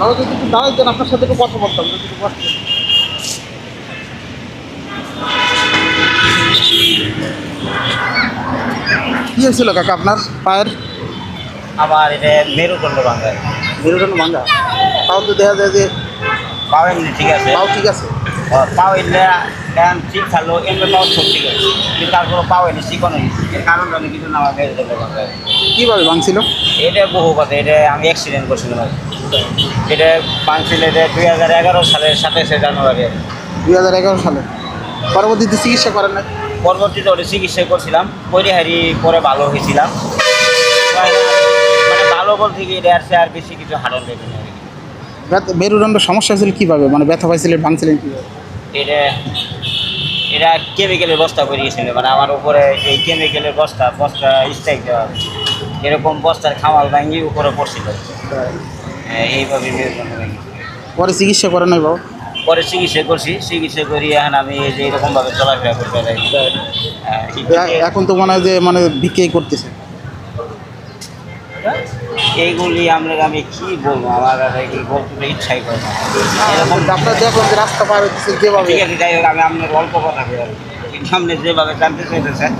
তাহলে যদি একটু দাঁড়াইতেন আপনার সাথে একটু কথা বলতাম যদি একটু বসতেন। কি হয়েছিল কাকা আপনার পায়ের? আমার এটা মেরুদণ্ড ভাঙা। মেরুদণ্ড ভাঙা? তাও তো দেখা যায় যে পাও এমনি ঠিক আছে। পাও ঠিক আছে। পাও এলে এখন ঠিক থাকল এমনি পাও সব ঠিক আছে। কিন্তু তারপরে পাও এলে শিখনো এর কারণ জানি কিছু না আমার মেরুদণ্ড ভাঙা কীভাবে ভাঙছিল? এটা বহু কথা এটা আমি অ্যাক্সিডেন্ট করছিলাম। এটা ভাঙছিল এটা দুই হাজার এগারো সালের সাতাশে জানুয়ারি। দুই হাজার এগারো সালে। পরবর্তীতে চিকিৎসা করেন না পরবর্তীতে ওটা চিকিৎসা করছিলাম। পরিহারি পরে ভালো হয়েছিলাম। মানে ভালো বলতে কি এটা আর আর বেশি কিছু হারণ। ব্যথা- মেরুদণ্ড সমস্যা ছিল কীভাবে? মানে ব্যথা পাইছিলেন ভাঙছিলেন কীভাবে? এটা এটা কেমিক্যালের বস্তা করে গেছিল মানে আমার উপরে এই কেমিক্যালের বস্তা বস্তা স্ট্রাইক দেওয়া। হয়েছে। এরকম বস্তার খামাল ভাঙি উপরে পড়ছিল। এইভাবে পরে। চিকিৎসা করে নাই বাবু? পরে চিকিৎসা করছি চিকিৎসা করি এখন আমি এই যে এরকমভাবে চলাফেরা করতে পারি হ্যাঁ, এখন তো মনে হয় যে মানে বিক্রি করতেছে। এইগুলি আমরা আমি কি বলব? আমার আর এগুলি বলতে ইচ্ছাই করে না। এরকম আপনার দেখুন যে রাস্তা পার হইতেছে যেভাবে। ঠিক আছে যাই হোক আমি আপনার অল্প কথা বলি। আপনি যেভাবে জানতে চাইতেছেন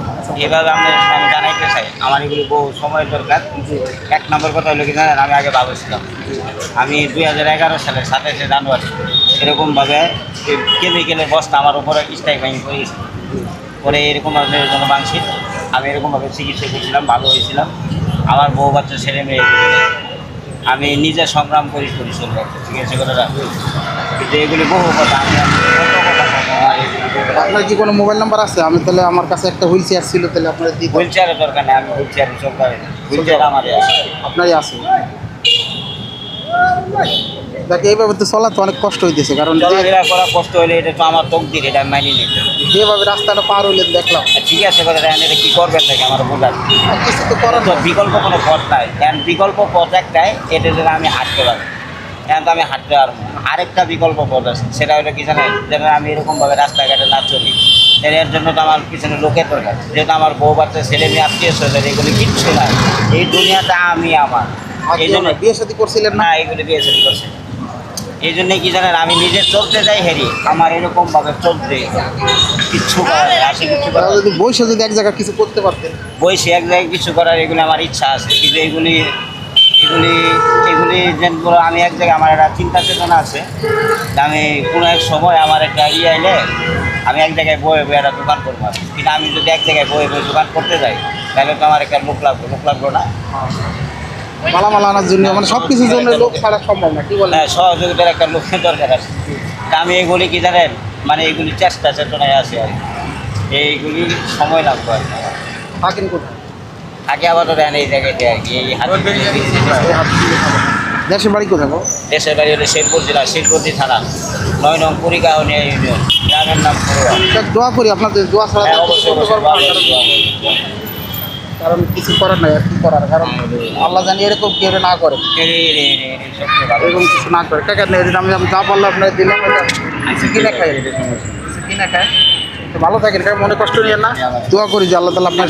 এভাবে আপনার আমি জানাইতে চাই, আমার এগুলি বহু সময়ের দরকার। এক নম্বর কথা হলো কি জানেন, আমি আগে ভালো ছিলাম। আমি দুই হাজার এগারো সালে সাতাশে জানুয়ারি, এরকমভাবে কেমিক্যালের বস্তা আমার উপরে স্টাই ভাঙি করে গেছে। পরে এরকমভাবে জন্য মাংসি আমি এরকমভাবে চিকিৎসা করছিলাম ভালো হয়েছিলাম। আমার বউ বাচ্চা ছেলে মেয়ে আমি নিজে সংগ্রাম করি করি চলবে। আছে কথাটা? কিন্তু এগুলি বহু কথা। আমি আপনার কি কোনো মোবাইল নাম্বার আছে? আমি তাহলে আমার কাছে একটা হুইল চেয়ার ছিল তাহলে আপনার দিয়ে হুইল চেয়ারের দরকার নেই আমি হুইল চেয়ারে পারি হুইল চেয়ার আমারই আছে। আপনারই আছে? দেখ এইভাবে তো চলা তো অনেক কষ্ট হইতেছে কারণ চলাফেরা করা কষ্ট হলে এটা তো আমার তকদির এটা আমি মানিয়ে নিতে যেভাবে রাস্তাটা পার হইলেন দেখলাম। আর ঠিক আছে কথা এটা কি করবেন নাকি আমার বোঝার আর কিছু তো করার বিকল্প কোনো পথ নাই। বিকল্প পথ একটাই এটা যেন আমি হাঁটতে পারি এখন তো আমি হাঁটতে পারব আরেকটা বিকল্প পথ আছে সেটা হলো কি জানেন? যেন আমি এরকমভাবে রাস্তাঘাটে না চলি এর জন্য তো আমার পিছনে লোকের দরকার। যেহেতু আমার বউ বাচ্চা ছেলে মেয়ে আত্মীয় স্বজন এগুলো কিচ্ছু নাই। এই দুনিয়াটা আমি আমার। এই জন্য বিয়ে শাদী করছিলেন না? না এগুলো বিয়ে শাদী করছে এই জন্যে কি জানেন আমি নিজে চলতে যাই হেরি আমার এরকমভাবে চলতে কিচ্ছু করার আসে কিচ্ছু করার যদি বসে যদি এক জায়গায় কিছু করতে পারতেন? বয়সে এক জায়গায় কিছু করার এগুলি আমার ইচ্ছা আছে। কিন্তু এগুলি এগুলি এগুলি বলো আমি এক জায়গায় আমার একটা চিন্তা চেতনা আছে আমি কোনো এক সময় আমার একটা ইয়ে আইলে আমি এক জায়গায় বয়ে বয়ে একটা দোকান করব। কিন্তু আমি যদি এক জায়গায় বয়ে বয়ে দোকান করতে যাই তাহলে তো আমার একটা লোক লাগবে লোক লাগবে না। মালামাল আনার জন্য মানে সব কিছুর জন্য লোক ছাড়া সম্ভব না কি বলেন? হ্যাঁ সহযোগিতার একটা লোকের দরকার আছে। তা আমি এগুলি কি জানেন মানে এগুলি চেষ্টা চেতনায় আছে আর কি। এইগুলি সময় লাগবে আর কি। থাকেন কোথায়? আগে আপাতত দেন এই জায়গাতে আর কি দেশের বাড়ি কোথায়? দেশের বাড়ি হলো শেরপুর জেলা শেরপুরদি থানা নয় নং কুড়িগাঁওনিয়া ইউনিয়ন। গ্রামের নাম দোয়া করি আপনাদের দোয়া ছাড়া হ্যাঁ কারণ- কিছু করার নাই আর কি করার কারণ আল্লাহ জানি এরকম কেউ না করে। এরকম কিছু না করে। কাকা নেই আমি আমি যা পারলাম আপনার দিলাম এটা কিছু কিনে খাই। কিছু কিনে তো ভালো থাকেন মনে কষ্ট নিয়ে না। দোয়া করি যে আল্লাহ তালা আপনার